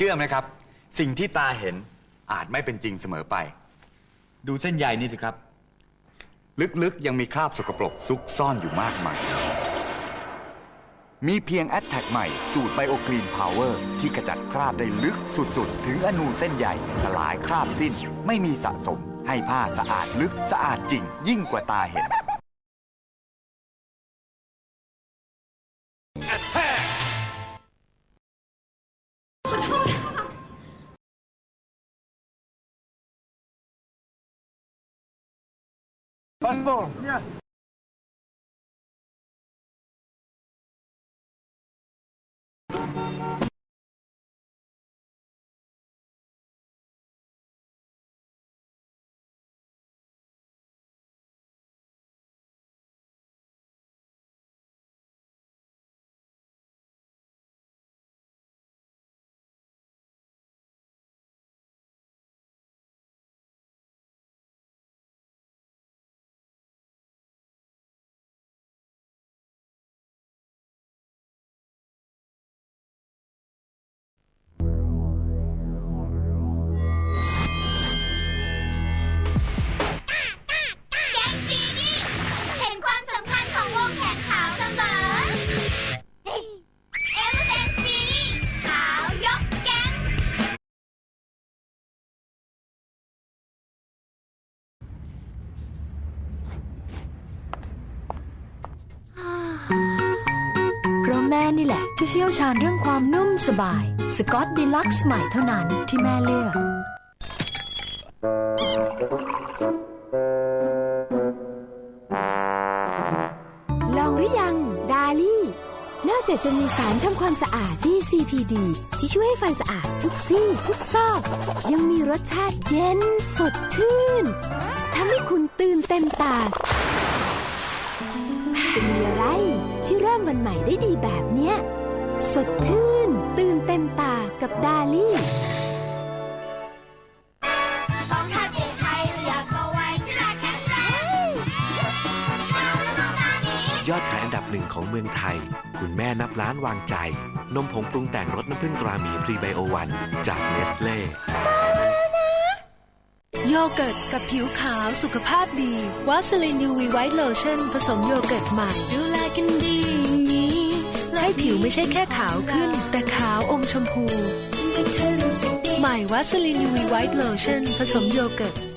เชื่อไหมครับ สิ่งที่ตาเห็นอาจไม่เป็นจริงเสมอไป ดูเส้นใยนี่สิครับ ลึกๆ ยังมีคราบสกปรกซุกซ่อนอยู่มากมาย มีเพียงแอ t แทกใหม่ สูตรไบโอกรีนพาวเวอร์ ที่ขจัดคราบได้ลึกสุด ๆ ถึงอนูเส้นใยสลายคราบสิ้น ไม่มีสะสม ให้ผ้าสะอาดลึกสะอาดจริง ยิ่งกว่าตาเห็น แแม่นี่แหละ ที่เชี่ยวชาญเรื่องความนุ่มสบาย สกอตดีลักซ์ใหม่เท่านั้นที่แม่เลือก ลองหรือยัง ดาลี่ นอกจากจะมีสารทำความสะอาด DCPD ที่ช่วยให้ฟันสะอาดทุกซี่ทุกซอก ยังมีรสชาติเย็นสดชื่นทำให้คุณตื่นเต็มตาจะมีอะไร มวันใหม่ได้ดีแบบเนี้ย สดชื่น ตื่นเต็มตากับดาลี่กองทัพเด็กไทยเราอยกเข้าไว้ที่รักแข็งแรงเราจะมองตานี้ยอดขายอันดับหนึ่งของเมืองไทย คุณแม่นับล้านวางใจ นมผงปรุงแต่งรสน้ำผึ้งตราหมีพรีไบโอวัน จากเนสเล่ โยเกิร์ตกับผิวขาวสุขภาพดีวาสลินยูวีไวท์โลชั่นผสมโยเกิร์ตใหม่ ดูแลกันดีอย่างนี้ให้ผิวไม่ใช่แค่ขาวขึ้น แต่ขาวอมชมพู ใหม่วาสลินยูวีไวท์โลชั่นผสมโยเกิร์ต